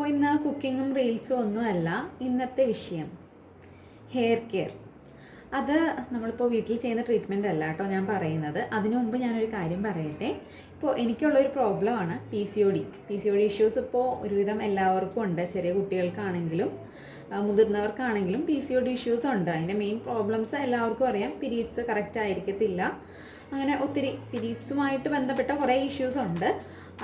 അപ്പോൾ ഇന്ന് കുക്കിങ്ങും റീൽസും ഒന്നുമല്ല ഇന്നത്തെ വിഷയം. ഹെയർ കെയർ അത് നമ്മളിപ്പോൾ വീട്ടിൽ ചെയ്യുന്ന ട്രീറ്റ്മെന്റ് അല്ല കേട്ടോ ഞാൻ പറയുന്നത്. അതിനു മുമ്പ് ഞാനൊരു കാര്യം പറയട്ടെ. ഇപ്പോൾ എനിക്കുള്ളൊരു പ്രോബ്ലമാണ് P C O D P C O D issues ഇപ്പോൾ ഒരുവിധം എല്ലാവർക്കും ഉണ്ട്. ചെറിയ കുട്ടികൾക്കാണെങ്കിലും മുതിർന്നവർക്കാണെങ്കിലും P C O D issues ഉണ്ട്. അതിന്റെ മെയിൻ പ്രോബ്ലംസ് എല്ലാവർക്കും അറിയാം. പീരീഡ്സ് കറക്റ്റ് ആയിരിക്കത്തില്ല. അങ്ങനെ ഒത്തിരി പീരീഡ്സുമായിട്ട് ബന്ധപ്പെട്ട കുറേ ഇഷ്യൂസ് ഉണ്ട്.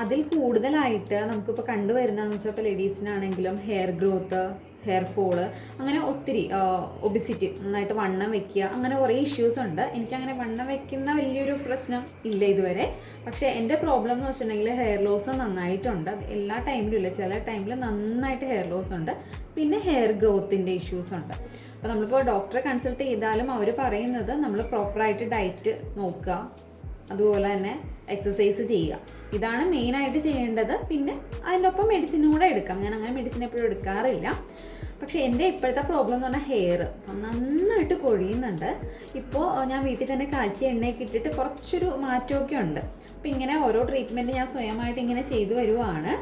അതിൽ കൂടുതലായിട്ട് നമുക്കിപ്പോൾ കണ്ടുവരുന്നതെന്ന് വെച്ചാൽ ഇപ്പോൾ ലേഡീസിനാണെങ്കിലും ഹെയർ ഗ്രോത്ത് ഹെയർ ഫോൾ അങ്ങനെ ഒത്തിരി ഒബിസിറ്റി നന്നായിട്ട് വണ്ണം വെക്കുക അങ്ങനെ കുറേ ഇഷ്യൂസ് ഉണ്ട്. എനിക്കങ്ങനെ വണ്ണം വെക്കുന്ന വലിയൊരു പ്രശ്നം ഇല്ല ഇതുവരെ. പക്ഷേ എന്റെ പ്രോബ്ലം എന്ന് വെച്ചിട്ടുണ്ടെങ്കിൽ ഹെയർ ലോസ് നന്നായിട്ടുണ്ട്. എല്ലാ ടൈമിലും ഇല്ല. ചില ടൈമിൽ നന്നായിട്ട് ഹെയർ ലോസ് ഉണ്ട്. പിന്നെ ഹെയർ ഗ്രോത്തിന്റെ ഇഷ്യൂസ് ഉണ്ട്. അപ്പോൾ നമ്മളിപ്പോൾ ഡോക്ടറെ കൺസൾട്ട് ചെയ്താലും അവർ പറയുന്നത് നമ്മൾ പ്രോപ്പറായിട്ട് ഡയറ്റ് നോക്കുക. അതുപോലെ തന്നെ എക്സസൈസ് ചെയ്യുക. ഇതാണ് മെയിനായിട്ട് ചെയ്യേണ്ടത്. പിന്നെ അതിന്റെ ഒപ്പം മെഡിസിനും കൂടെ എടുക്കാം. ഞാൻ അങ്ങനെ മെഡിസിൻ എപ്പോഴും എടുക്കാറില്ല. പക്ഷെ എന്റെ ഇപ്പോഴത്തെ പ്രോബ്ലം എന്ന് പറഞ്ഞാൽ ഹെയർ നന്നായിട്ട് കൊഴിയുന്നുണ്ട്. ഇപ്പോൾ ഞാൻ വീട്ടിൽ തന്നെ കാച്ചി എണ്ണയൊക്കെ ഇട്ടിട്ട് കുറച്ചൊരു മാറ്റമൊക്കെ ഉണ്ട്. അപ്പോൾ ഇങ്ങനെ ഓരോ ട്രീറ്റ്മെന്റ് ഞാൻ സ്വയമായിട്ട് ഇങ്ങനെ ചെയ്തു വരുവാണ്.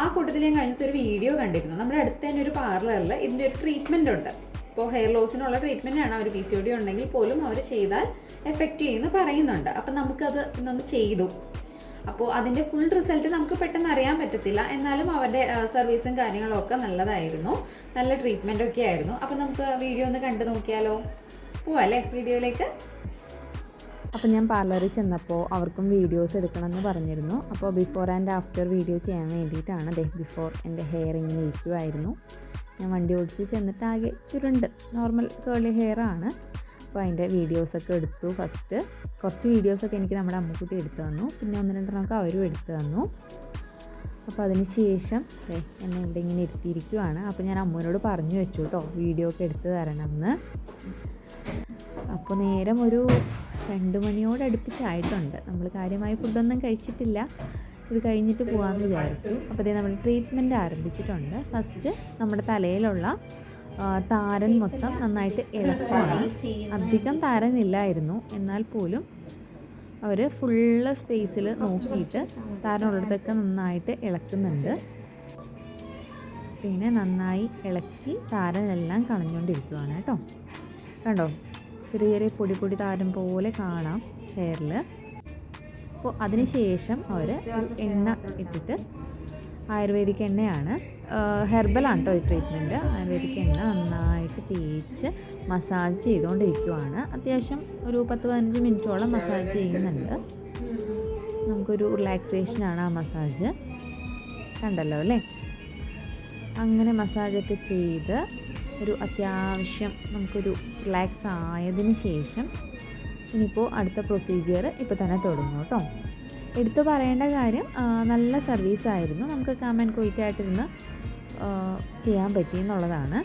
ആ കൂട്ടത്തിൽ ഞാൻ കഴിഞ്ഞ ഒരു വീഡിയോ കണ്ടിരുന്നു. നമ്മുടെ അടുത്ത് തന്നെ ഒരു പാർലറിൽ ഇതിന്റെ ഒരു ട്രീറ്റ്മെന്റ് ഉണ്ട്. ഇപ്പോൾ ഹെയർ ലോസിനുള്ള ട്രീറ്റ്മെന്റ് ആണ് അവർ പി സി ഡി ഉണ്ടെങ്കിൽ പോലും അവർ ചെയ്താൽ എഫക്റ്റ് ചെയ്യുമെന്ന് പറയുന്നുണ്ട്. അപ്പം നമുക്കത് ഇന്നൊന്ന് ചെയ്തു. അപ്പോൾ അതിന്റെ ഫുൾ റിസൾട്ട് നമുക്ക് പെട്ടെന്ന് അറിയാൻ പറ്റത്തില്ല. എന്നാലും അവരുടെ സർവീസും കാര്യങ്ങളൊക്കെ നല്ലതായിരുന്നു. നല്ല ട്രീറ്റ്മെന്റ് ഒക്കെ ആയിരുന്നു. അപ്പോൾ നമുക്ക് വീഡിയോ ഒന്ന് കണ്ടു നോക്കിയാലോ? പോവാം അല്ലേ വീഡിയോയിലേക്ക്? അപ്പോൾ ഞാൻ പാർലറിൽ ചെന്നപ്പോൾ അവർക്കും വീഡിയോസ് എടുക്കണമെന്ന് പറഞ്ഞിരുന്നു. അപ്പോൾ ബിഫോർ ആൻഡ് ആഫ്റ്റർ വീഡിയോ ചെയ്യാൻ വേണ്ടിയിട്ടാണ് ബിഫോർ എന്റെ ഹെയർ ഇങ്ങനെ ഇരിക്കുമായിരുന്നു ഞാൻ വണ്ടി ഓടിച്ച് ചെന്നിട്ട് ആകെ ചുരുണ്ട്. നോർമൽ കേളി ഹെയർ ആണ്. അപ്പോൾ അതിന്റെ വീഡിയോസൊക്കെ എടുത്തു ഫസ്റ്റ് കുറച്ച് വീഡിയോസൊക്കെ എനിക്ക് നമ്മുടെ അമ്മക്കുട്ടി എടുത്തു തന്നു. പിന്നെ ഒന്ന് രണ്ടെണ്ണമൊക്കെ അവരും എടുത്തു തന്നു. അപ്പോൾ അതിന് ശേഷം എന്നെ ഇവിടെ ഇങ്ങനെ ഇരുത്തിയിരിക്കുവാണ്. അപ്പോൾ ഞാൻ അമ്മനോട് പറഞ്ഞു വെച്ചു കേട്ടോ വീഡിയോ ഒക്കെ എടുത്ത് തരണം എന്ന് അപ്പോൾ നേരം ഒരു രണ്ട് മണിയോട് അടുപ്പിച്ചായിട്ടുണ്ട് നമ്മൾ കാര്യമായ ഫുഡൊന്നും കഴിച്ചിട്ടില്ല. ഇത് കഴിഞ്ഞിട്ട് പോകാമെന്ന് വിചാരിച്ചു. അപ്പോൾ നമ്മൾ ട്രീറ്റ്മെന്റ് ആരംഭിച്ചിട്ടുണ്ട്. ഫസ്റ്റ് നമ്മുടെ തലയിലുള്ള താരൻ മൊത്തം നന്നായിട്ട് ഇളക്കുകയാണ് അധികം താരൻ ഇല്ലായിരുന്നു എന്നാൽ പോലും അവർ ഫുള്ള് സ്പേസിൽ നോക്കിയിട്ട് താരനുള്ളിടത്തൊക്കെ നന്നായിട്ട് ഇളക്കുന്നുണ്ട്. പിന്നെ നന്നായി ഇളക്കി താരനെല്ലാം കളഞ്ഞുകൊണ്ടിരിക്കുകയാണ് കേട്ടോ. കണ്ടോ? ചെറിയ ചെറിയ പൊടി പൊടി താരം പോലെ കാണാം ഹെയറിൽ അപ്പോൾ അതിനുശേഷം അവർ എണ്ണ ഇട്ടിട്ട് ആയുർവേദിക് എണ്ണയാണ്. ഹെർബലാണ് കേട്ടോ ഈ ട്രീറ്റ്മെന്റ് ആയുർവേദിക് എണ്ണ നന്നായിട്ട് തേച്ച് മസാജ് ചെയ്തുകൊണ്ടിരിക്കുവാണ് അത്യാവശ്യം ഒരു പത്ത് പതിനഞ്ച് മിനിറ്റോളം മസാജ് ചെയ്യുന്നുണ്ട്. നമുക്കൊരു റിലാക്സേഷനാണ് ആ മസാജ് കണ്ടല്ലോ അല്ലേ? അങ്ങനെ മസാജൊക്കെ ചെയ്ത് ഒരു അത്യാവശ്യം നമുക്കൊരു റിലാക്സ് ആയതിന് ശേഷം ഇനിയിപ്പോൾ അടുത്ത പ്രൊസീജിയർ ഇപ്പോൾ തന്നെ തുടങ്ങും കേട്ടോ. എടുത്തു പറയേണ്ട കാര്യം നല്ല സർവീസ് ആയിരുന്നു. നമുക്ക് കാമൻ കൊയ്റ്റായിട്ടിരുന്ന് ചെയ്യാൻ പറ്റി എന്നുള്ളതാണ്.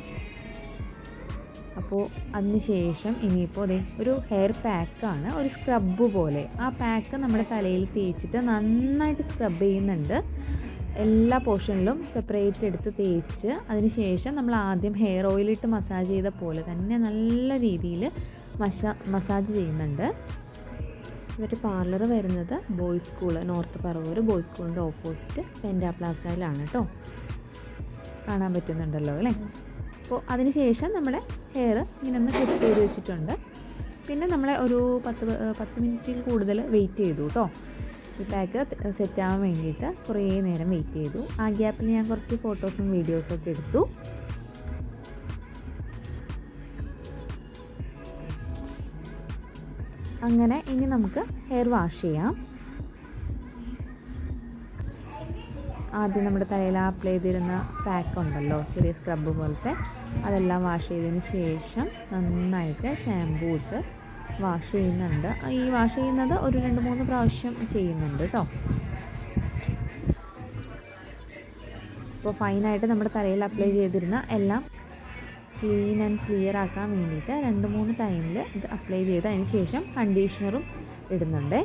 അപ്പോൾ അതിന് ശേഷം ഇനിയിപ്പോൾ അതെ ഒരു ഹെയർ പാക്കാണ് ഒരു സ്ക്രബ് പോലെ. ആ പാക്ക് നമ്മുടെ തലയിൽ തേച്ചിട്ട് നന്നായിട്ട് സ്ക്രബ് ചെയ്യുന്നുണ്ട്. എല്ലാ പോർഷനിലും സെപ്പറേറ്റ് എടുത്ത് തേച്ച് അതിന് ശേഷം നമ്മൾ ആദ്യം ഹെയർ ഓയിലിട്ട് മസാജ് ചെയ്ത പോലെ തന്നെ നല്ല രീതിയിൽ മസാ മസാജ് ചെയ്യുന്നുണ്ട്. ഇവരുടെ പാർലർ വരുന്നത് boys school north Paravur boys സ്കൂളിന്റെ ഓപ്പോസിറ്റ് പെൻഡാ പ്ലാസയിലാണ് കേട്ടോ കാണാൻ പറ്റുന്നുണ്ടല്ലോ അല്ലേ? അപ്പോൾ അതിന് ശേഷം നമ്മുടെ ഹെയർ ഇങ്ങനെ ഒന്ന് ക്ലിപ്പ് ചെയ്ത് വെച്ചിട്ടുണ്ട്. പിന്നെ നമ്മളെ ഒരു പത്ത് പത്ത് മിനിറ്റിൽ കൂടുതൽ വെയിറ്റ് ചെയ്തു കേട്ടോ ഈ പാക്ക് സെറ്റ് ആവാൻ വേണ്ടിയിട്ട് കുറേ നേരം വെയിറ്റ് ചെയ്തു. ആ ഗ്യാപ്പിൽ ഞാൻ കുറച്ച് ഫോട്ടോസും വീഡിയോസും ഒക്കെ എടുത്തു. അങ്ങനെ ഇനി നമുക്ക് ഹെയർ വാഷ് ചെയ്യാം. ആദ്യം നമ്മുടെ തലയിൽ അപ്ലൈ ചെയ്തിരുന്ന പാക്ക് ഉണ്ടല്ലോ ചെറിയ സ്ക്രബ് പോലത്തെ അതെല്ലാം വാഷ് ചെയ്തതിന് ശേഷം നന്നായിട്ട് ഷാമ്പൂ ഇട്ട് വാഷ് ചെയ്യുന്നുണ്ട്. ഈ വാഷ് ചെയ്യുന്നത് ഒരു രണ്ട് മൂന്ന് പ്രാവശ്യം ചെയ്യുന്നുണ്ട് കേട്ടോ ഇപ്പോൾ ഫൈനായിട്ട് നമ്മുടെ തലയിൽ അപ്ലൈ ചെയ്തിരുന്ന എല്ലാം ക്ലീൻ ആൻഡ് ക്ലിയർ ആക്കാൻ വേണ്ടിയിട്ട് രണ്ട് മൂന്ന് ടൈമിൽ ഇത് അപ്ലൈ ചെയ്ത് അതിന് ശേഷം കണ്ടീഷണറും ഇടുന്നുണ്ട്.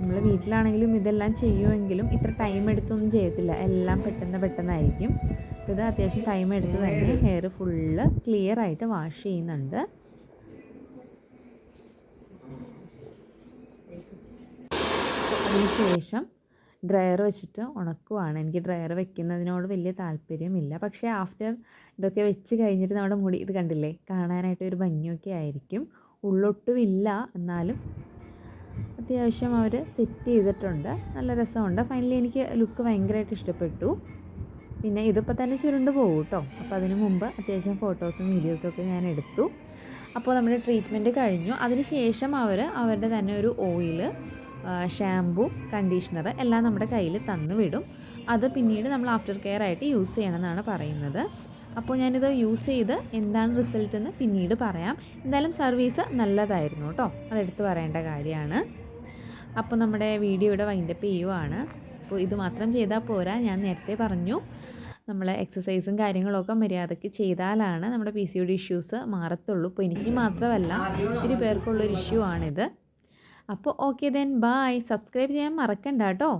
നമ്മൾ വീട്ടിലാണെങ്കിലും ഇതെല്ലാം ചെയ്യുമെങ്കിലും ഇത്ര ടൈം എടുത്തൊന്നും ചെയ്യത്തില്ല. എല്ലാം പെട്ടെന്ന് പെട്ടെന്നായിരിക്കും. ഇത് അത്യാവശ്യം ടൈം എടുത്ത് തന്നെ ഹെയർ ഫുള്ള് ക്ലിയർ ആയിട്ട് വാഷ് ചെയ്യുന്നുണ്ട്. അതിനുശേഷം ഡ്രയർ വെച്ചിട്ട് ഉണക്കുവാണ്. എനിക്ക് ഡ്രയർ വെക്കുന്നതിനോട് വലിയ താല്പര്യമില്ല. പക്ഷേ ആഫ്റ്റർ ഇതൊക്കെ വെച്ച് കഴിഞ്ഞിട്ട് നമ്മുടെ മുടി ഇത് കണ്ടില്ലേ? കാണാനായിട്ട് ഒരു ഭംഗിയൊക്കെ ആയിരിക്കും. ഉള്ളൊട്ടുമില്ല. എന്നാലും അത്യാവശ്യം അവർ സെറ്റ് ചെയ്തിട്ടുണ്ട്. നല്ല രസമുണ്ട്. ഫൈനലി എനിക്ക് ലുക്ക് ഭയങ്കരമായിട്ട് ഇഷ്ടപ്പെട്ടു. പിന്നെ ഇതിപ്പോൾ തന്നെ ചുരുണ്ട് പോകും കേട്ടോ അപ്പോൾ അതിന് മുമ്പ് അത്യാവശ്യം ഫോട്ടോസും വീഡിയോസും ഒക്കെ ഞാൻ എടുത്തു. അപ്പോൾ നമ്മുടെ ട്രീറ്റ്മെന്റ് കഴിഞ്ഞു. അതിന് ശേഷം അവർ അവരുടെ തന്നെ ഒരു ഓയിൽ ഷാംപൂ കണ്ടീഷണർ എല്ലാം നമ്മുടെ കയ്യിൽ തന്നു വിടും. അത് പിന്നീട് നമ്മൾ ആഫ്റ്റർ കെയർ ആയിട്ട് യൂസ് ചെയ്യണമെന്നാണ് പറയുന്നത്. അപ്പോൾ ഞാനിത് യൂസ് ചെയ്ത് എന്താണ് റിസൾട്ട് എന്ന് പിന്നീട് പറയാം. എന്തായാലും സർവീസ് നല്ലതായിരുന്നു കേട്ടോ. അതെടുത്ത് പറയേണ്ട കാര്യമാണ്. അപ്പോൾ നമ്മുടെ വീഡിയോ ഇവിടെ വൈൻഡപ്പ് ചെയ്യുവാണ്. അപ്പോൾ ഇത് മാത്രം ചെയ്താൽ പോരാ. ഞാൻ നേരത്തെ പറഞ്ഞു. നമ്മൾ എക്സസൈസും കാര്യങ്ങളൊക്കെ മര്യാദയ്ക്ക് ചെയ്താലാണ് നമ്മുടെ P C O D issues മാറത്തുള്ളൂ. ഇപ്പോൾ എനിക്ക് മാത്രമല്ല ഒത്തിരി പേർക്കുള്ളൊരു ഇഷ്യൂ ആണിത്. അപ്പോൾ ഓക്കെ ദെൻ ബായ് സബ്സ്ക്രൈബ് ചെയ്യാൻ മറക്കണ്ട കേട്ടോ.